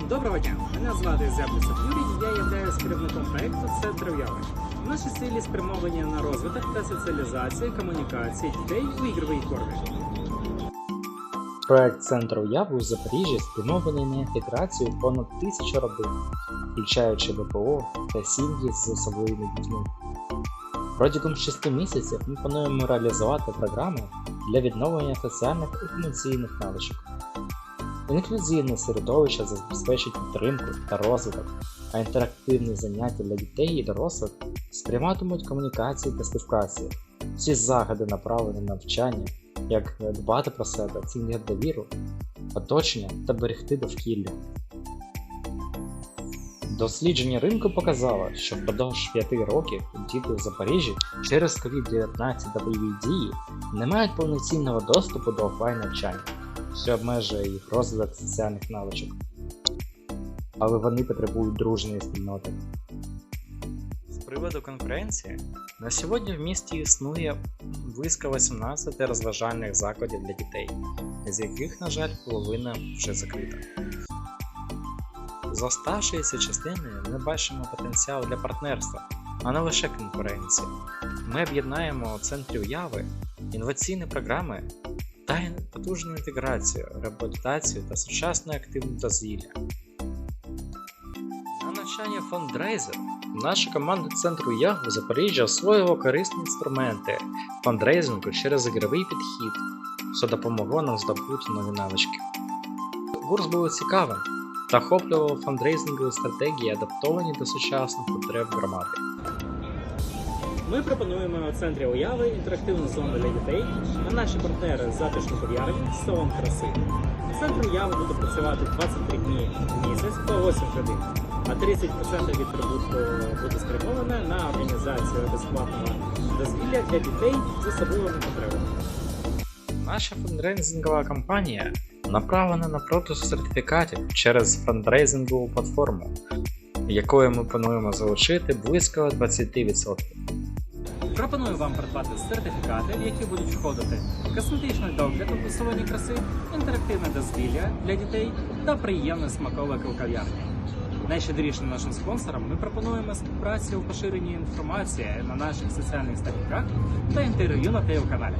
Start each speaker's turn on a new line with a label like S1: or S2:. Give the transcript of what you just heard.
S1: Доброго дня, мене звати Зяблісов Юрій, я являюсь керівником проєкту Центр уяви. Наші цілі спрямовані на розвиток та соціалізацію комунікації дітей у ігровій формі.
S2: Проект Центр уяви у Запоріжжі спрямований на інтеграцію понад тисячі родин, включаючи ВПО та сім'ї з особливими дітьми. Протягом 6 місяців ми плануємо реалізувати програми для відновлення соціальних і емоційних навичок. Інклюзивне середовище забезпечить підтримку та розвиток, а інтерактивні заняття для дітей і дорослих сприйматимуть комунікації та співпраці. Всі заходи направлені на навчання, як дбати про себе, цінити довіру, оточення та берегти довкілля. Дослідження ринку показало, що впродовж 5 років діти у Запоріжжі через COVID-19 та бойові дії не мають повноцінного доступу до офлайн навчання, що обмежує їх розвиток соціальних навичок. Але вони потребують дружної спільноти. З приводу конкуренції, на сьогодні в місті існує близько 18 розважальних закладів для дітей, з яких, на жаль, половина вже закрита. З оставшоїся частини ми бачимо потенціал для партнерства, а не лише конкуренції. Ми об'єднаємо центрі уяви інноваційні програми та потужну інтеграцію, реабілітацію та сучасне активне дозвілля. На навчання фондрейзер наша команда центру ЯГ у Запоріжжя освоїла корисні інструменти фондрейзингу через ігровий підхід, що допомогло нам здобути нові навички. Курс був цікавим та охоплював фондрейзингові стратегії, адаптовані до сучасних потреб громади.
S1: Ми пропонуємо у центрі уяви інтерактивну зону для дітей, а наші партнери затишну кав'ярню салон краси. Центр уяви буде працювати 23 дні в місяць по 8 годин, а 30% від прибутку буде спрямоване на організацію безплатного дозвілля для дітей з особливими потребами.
S2: Наша фандрейзингова кампанія направлена на продаж сертифікатів через фандрейзингову платформу, якою ми плануємо залучити близько 20%.
S1: Пропоную вам придбати сертифікати, які будуть входити косметичний догляд у салоні краси, інтерактивне дозвілля для дітей та приємне смакове у кав'ярні. Найщедрішим нашим спонсорам ми пропонуємо співпрацю у поширенні інформації на наших соціальних сторінках та інтерв'ю на телеканалі.